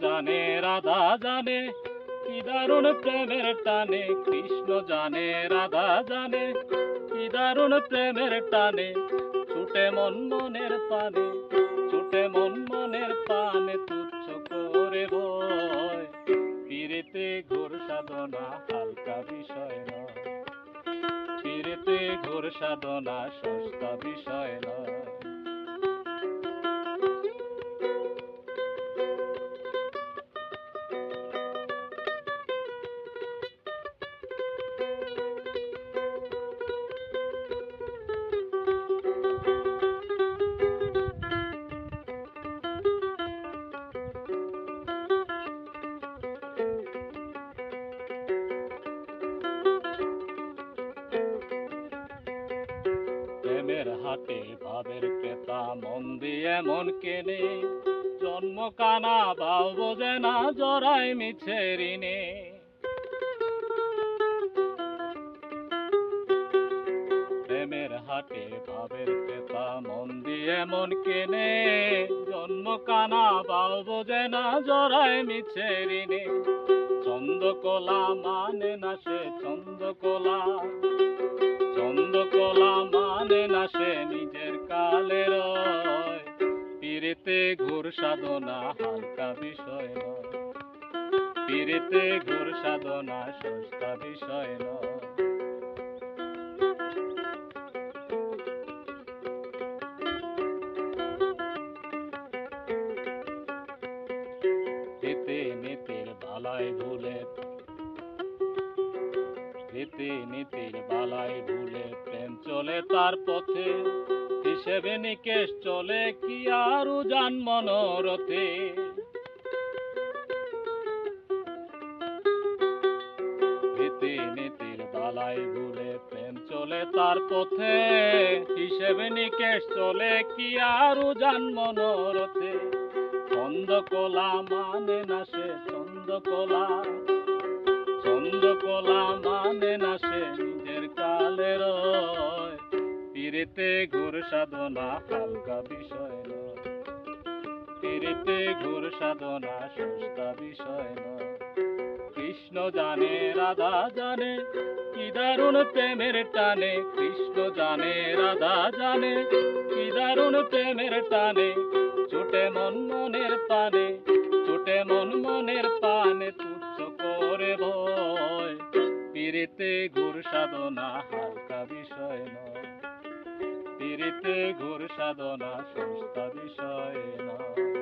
জানে, রাধা জানে, কি দারুণ প্রেমের টানে। কৃষ্ণ জানে, রাধা জানে, কি দারুণ প্রেমের টানে। ছুটে মন মনের পানে, ছুটে মন মনের পানে তুচ্ছ করে ভয়। পিড়িতে ঘোর সাধনা, হালকা বিষয় নয়। পিড়িতে ঘোর সাধনা, সস্তা বিষয় নয়। প্রেমের হাটে ভাবের ক্রেতা, মন দিয়ে মন কেনে। জন্ম কানা ভাও বোঝে না জড়াই মিছে ঋণে। প্রেমের ভাবের ক্রেতা, মন দিয়ে মন কেনে। জন্ম কানা ভাও বোঝে না জড়াই মিছে ঋণে। চন্দ্রকলা মানে না সে চন্দ্রকলা ঘোর সাধনা, হালকা বিষয় নয়। পিড়িতে ঘোর সাধনা, সস্তা বিষয় নয়। নীতির ভুলে বালাই ভুলে চলে তার পথে হিসেবে নিকেশ চলে কি আরু যান মনোরথে? চলে তার পথে হিসেবে নিকেশ চলে কি আরু যান মনোরথে? চন্দ্রকলা মানে না সে চন্দ্রকলা চন্দ্রকলা মানে না সে নিজের কালের পিড়িতে ঘোর সাধনা, হালকা বিষয় নয়। পিড়িতে ঘোর সাধনা, সস্তা বিষয় নয়। কৃষ্ণ জানে, রাধা জানে কি দারুণ প্রেমের টানে। কৃষ্ণ জানে, রাধা জানে কি দারুণ প্রেমের টানে। ছোটে মন মনের পানে ছোটে মন মনের পানে তুচ্ছ করে ভয়। পিড়িতে ঘুর সাধনা, হালকা বিষয় নয়। পিড়িতে ঘোর সাধনা সংস্থা বিষয় নয়।